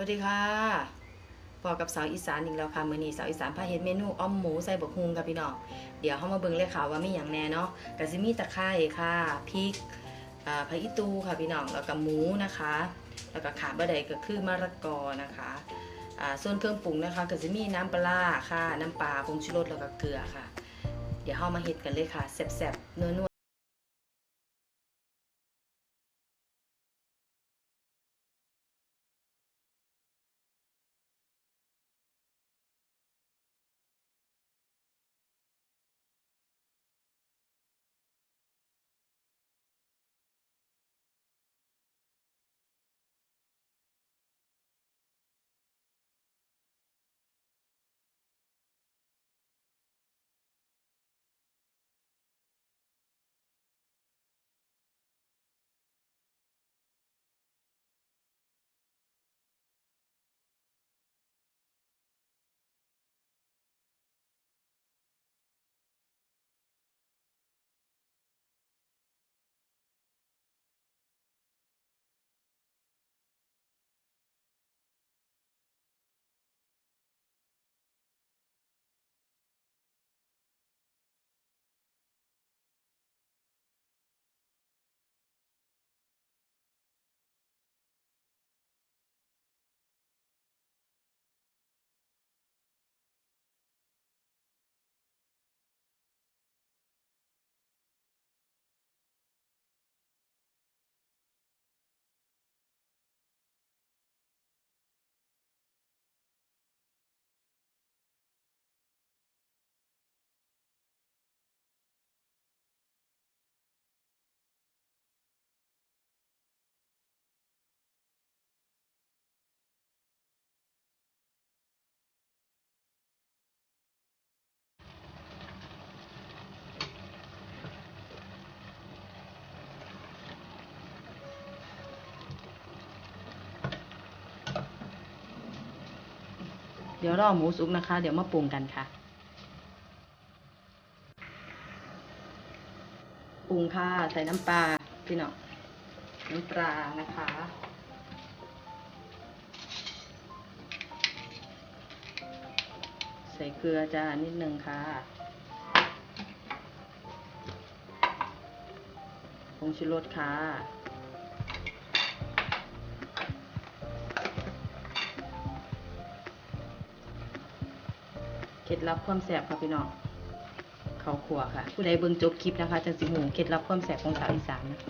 สวัสดีค่ะพอกับสาวอีสานอีกแล้วค่ะมื้อนี้สาวอีสานพาเฮ็ดเมนูอ้อมหมูใส่บกฮุงค่ะพี่น้อง เดี๋ยวเฮามาเบิ่งเลยค่ะว่ามีหยังแน่เนาะก็สิมีตะไคร้ค่ะพริกอ่าผักอีตูค่ะพี่น้อง แล้วก็หมูนะคะ แล้วก็ขาบ่ได้ก็คือมะละกอนะคะอ่าส่วนเครื่องปรุงนะคะก็สิมีน้ำปลาร้าค่ะ น้ำปลาผงชูรสแล้วก็เกลือค่ะ เดี๋ยวเฮามาเฮ็ดกันเลยค่ะแซ่บๆนัว เดี๋ยวรอหมูสุกนะคะ เดี๋ยวมาปรุงกันค่ะ ปรุงค่ะ ใส่น้ำปลาพี่น้องน้ำปลานะคะ ใส่เกลือจ้านิดนึงค่ะผงชูรสค่ะ เคล็ดลับความแสบค่ะพี่น้องเขาขัวค่ะ ผู้ใดเบิ่งจบคลิปนะคะจังสิหูเคล็ดลับความแสบของสาวอีสานนะ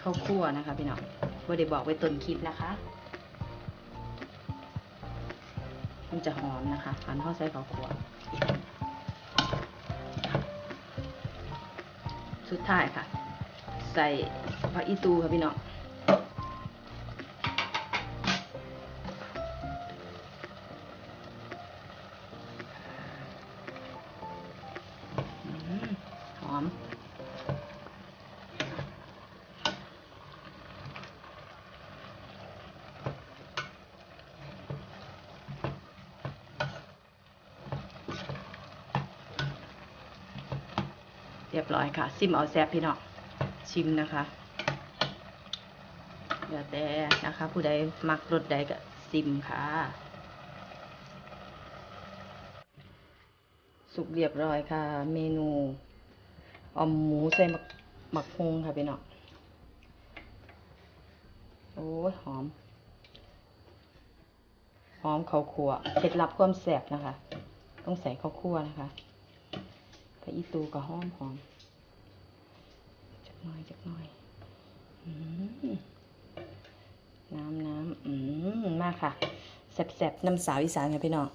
ข้าวคั่วนะคะพี่น้องว่าได้บอกไว้ต้นคลิปนะคะมันจะหอมนะคะหันข้าใส่เขาวคั่วสุดท้ายค่ะ ใส่ผักอีตูค่ะพี่น้อง หอม เรียบร้อยค่ะ ซิมเอาแซบพี่น้องชิมนะคะเดี๋ยวแต่นะคะ ผู้ใดมักรสใดก็ซิมค่ะ สุกเรียบร้อยค่ะ เมนู ออมหมูใส่หมักหมักฮงค่ะพี่น้องโอ้ยหอม หอมข้าวคั่วเคล็ดลับความแซ่บนะคะ ต้องใส่ข้าวคั่วนะคะกระอีตูก็หอมหอมจักหน่อยจักหน่อยน้ำน้ำอืมมากค่ะแซ่บๆน้ำสาวอีสานค่ะพี่น้อง